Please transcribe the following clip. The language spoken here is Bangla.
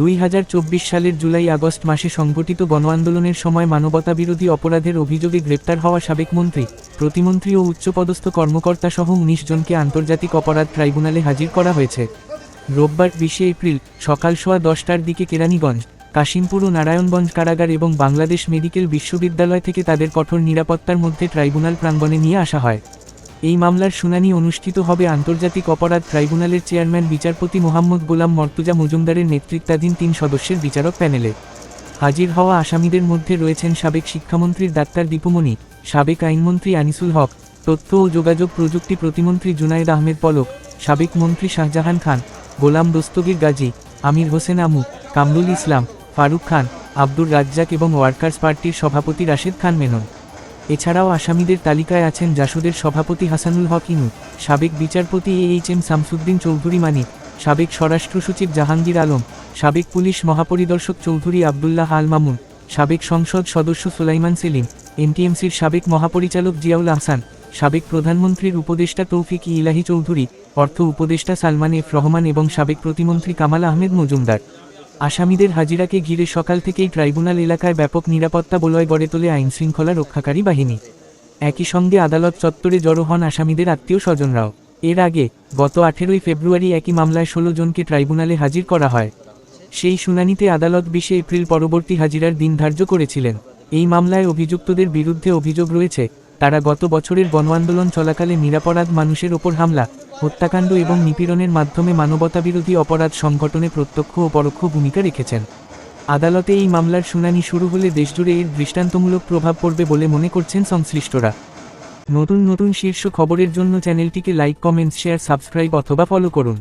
দুই হাজার চব্বিশ সালের জুলাই আগস্ট মাসে সংগঠিত গণ আন্দোলনের সময় মানবতাবিরোধী অপরাধের অভিযোগে গ্রেপ্তার হওয়া সাবেক মন্ত্রী, প্রতিমন্ত্রী ও উচ্চপদস্থ কর্মকর্তা সহ উনিশ জনকে আন্তর্জাতিক অপরাধ ট্রাইব্যুনালে হাজির করা হয়েছে। রোববার বিশে এপ্রিল, সকাল সোয়া দশটার দিকে কেরানীগঞ্জ, কাশিমপুর ও নারায়ণগঞ্জ কারাগার এবং বাংলাদেশ মেডিকেল বিশ্ববিদ্যালয় থেকে তাদের কঠোর নিরাপত্তার মধ্যে ট্রাইব্যুনাল প্রাঙ্গণে নিয়ে আসা হয়। এই মামলার শুনানি অনুষ্ঠিত হবে আন্তর্জাতিক অপরাধ ট্রাইব্যুনালের চেয়ারম্যান বিচারপতি মোহাম্মদ গোলাম মর্তুজা মজুমদারের নেতৃত্বাধীন তিন সদস্যের বিচারক প্যানেলে। হাজির হওয়া আসামিদের মধ্যে রয়েছেন সাবেক শিক্ষামন্ত্রীর ডাক্তার দীপুমণি সাবেক আইনমন্ত্রী আনিসুল হক, তথ্য ও যোগাযোগ প্রযুক্তি প্রতিমন্ত্রী জুনায়েদ আহমেদ পলক, সাবেক মন্ত্রী শাহজাহান খান, গোলাম দস্তগীর গাজী, আমির হোসেন আমু, কামরুল ইসলাম, ফারুক খান, আব্দুর রাজ্জাক এবং ওয়ার্কার্স পার্টির সভাপতি রাশেদ খান মেনন। এছাড়াও আসামিদের তালিকায় আছেন জাসদের সভাপতি হাসানুল হক ইনু, সাবেক বিচারপতি A H M Shamsuddin Chowdhury Manik সাবেক স্বরাষ্ট্র সচিব জাহাঙ্গীর আলম, সাবেক পুলিশ মহাপরিদর্শক চৌধুরী আবদুল্লাহ আল মামুন, সাবেক সংসদ সদস্য সুলাইমান সেলিম, এনটিএমসির সাবেক মহাপরিচালক জিয়াউল আহসান, সাবেক প্রধানমন্ত্রীর উপদেষ্টা তৌফিক ইলাহি চৌধুরী, অর্থ উপদেষ্টা সালমান এফ রহমান এবং সাবেক প্রতিমন্ত্রী কামাল আহমেদ মজুমদার। আসামিদের হাজিরাকে ঘিরে সকাল থেকেই ট্রাইব্যুনাল এলাকায় ব্যাপক নিরাপত্তা বলয় গড়ে তোলে আইনশৃঙ্খলা রক্ষাকারী বাহিনী। একই সঙ্গে আদালত চত্বরে জড়ো হন আসামিদের আত্মীয় স্বজনরাও। এর আগে গত আঠেরোই ফেব্রুয়ারি একই মামলায় ষোলো জনকে ট্রাইব্যুনালে হাজির করা হয়। সেই শুনানিতে আদালত বিশে এপ্রিল পরবর্তী হাজিরার দিন ধার্য করেছিলেন। এই মামলায় অভিযুক্তদের বিরুদ্ধে অভিযোগ রয়েছে, তারা গত বছরের গণ আন্দোলন চলাকালে নিরাপরাধ মানুষের ওপর হামলা হত্যাকাণ্ড এবং নিপীড়নের মাধ্যমে মানবতাবিরোধী অপরাধ সংগঠনে প্রত্যক্ষ ও পরোক্ষ ভূমিকা রেখেছেন। আদালতে এই মামলার শুনানি শুরু হলে দেশজুড়ে এর দৃষ্টান্তমূলক প্রভাব পড়বে বলে মনে করছেন সংশ্লিষ্টরা। নতুন নতুন শীর্ষ খবরের জন্য চ্যানেলটিকে লাইক কমেন্টস শেয়ার, সাবস্ক্রাইব অথবা ফলো করুন।